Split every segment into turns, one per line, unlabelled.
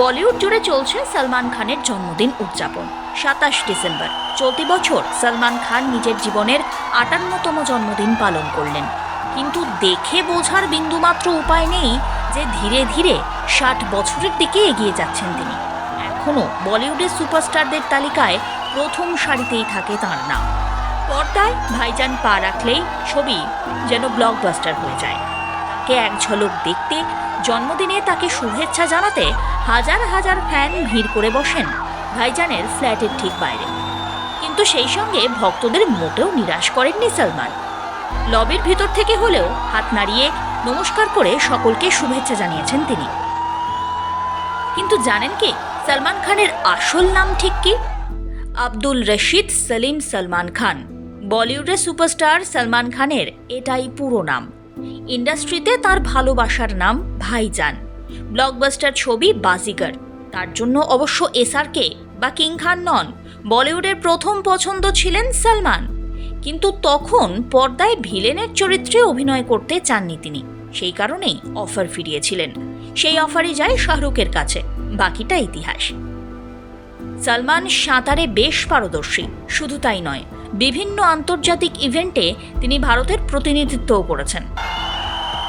বলিউড জুড়ে চলছে সলমান খানের জন্মদিন উদযাপন, সাতাশ ডিসেম্বর। চলতি বছর সলমান খান নিজের জীবনের আটান্নতম জন্মদিন পালন করলেন। কিন্তু দেখে বোঝার বিন্দুমাত্র উপায় নেই যে ধীরে ধীরে ষাট বছরের দিকে এগিয়ে যাচ্ছেন তিনি। এখনও বলিউডের সুপারস্টারদের তালিকায় প্রথম সারিতেই থাকে তাঁর নাম। পর্দায় ভাইজান পা রাখলেই ছবি যেন ব্লকবাস্টার হয়ে যায়। তাকে এক ঝলক দেখতে, জন্মদিনে তাকে শুভেচ্ছা জানাতে হাজার হাজার ফ্যান ভিড় করে বসেন ভাইজানের ফ্ল্যাটের ঠিক বাইরে। কিন্তু সেই সঙ্গে ভক্তদের মোটেও নিরাশ করেননি সলমান। লবির ভিতর থেকে হলেও হাত নাড়িয়ে নমস্কার করে সকলকে শুভেচ্ছা জানিয়েছেন তিনি। কিন্তু জানেন কি, সলমান খানের আসল নাম ঠিক কি? আব্দুল রশিদ সলিম সলমান খান, বলিউডের সুপারস্টার সলমান খানের এটাই পুরো নাম। ইন্ডাস্ট্রিতে তার ভালোবাসার নাম ভাইজান। ব্লকবাস্টার ছবি বাজিগর। তার জন্য অবশ্য এসআরকে বা কিং খান নন, বলিউডের প্রথম পছন্দ ছিলেন সালমান। কিন্তু তখন পর্দায় ভিলেনের চরিত্রে অভিনয় করতে চাননি তিনি। সেই কারণেই অফার ফিরিয়েছিলেন। সেই অফারই যায় শাহরুখের কাছে। বাকিটা ইতিহাস। সালমান সাঁতারে বেশ পারদর্শী। শুধু তাই নয়, বিভিন্ন আন্তর্জাতিক ইভেন্টে তিনি ভারতের প্রতিনিধিত্বও করেছেন।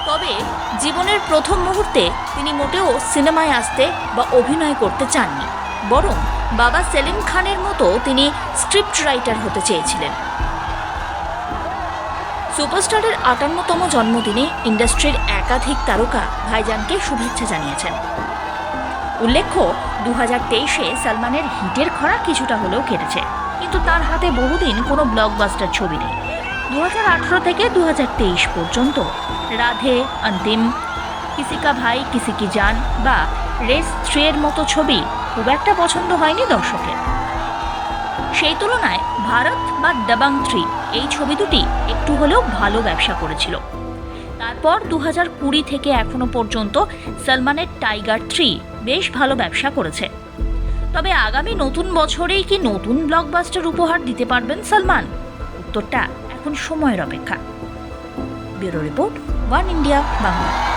তবে জীবনের প্রথম মুহূর্তে তিনি মোটেও সিনেমায় আসতে বা অভিনয় করতে চাননি। বরং বাবা সেলিম খানের মতো তিনি স্ক্রিপ্ট রাইটার হতে চেয়েছিলেন। সুপারস্টারের আটান্নতম জন্মদিনে ইন্ডাস্ট্রির একাধিক তারকা ভাইজানকে শুভেচ্ছা জানিয়েছেন। উল্লেখ্য দু হাজার তেইশে সালমানের হিটের খরা কিছুটা হলেও কেটেছে। কিন্তু তার হাতে বহুদিন কোনো ব্লকবাস্টার ছবি নেই। দু হাজার আঠেরো থেকে দু হাজার তেইশ পর্যন্ত রাধে, অন্তিম। কিসি কা ভাই, কিসি কি জান? বা, রেস থ্রিয়ের মতো ছবি খুব একটা পছন্দ হয়নি দর্শকের। সেই তুলনায় ভারত বা দাবাং থ্রি এই ছবি দুটি একটু হলেও ভালো ব্যবসা করেছিল। তারপর দু হাজার কুড়ি থেকে এখনও পর্যন্ত সলমানের টাইগার থ্রি বেশ ভালো ব্যবসা করেছে। তবে আগামী নতুন বছরেই কি নতুন ব্লকবাস্টার উপহার দিতে পারবেন সলমান? উত্তরটা এখন সময়ের অপেক্ষা। Bureau report. One India Bangla.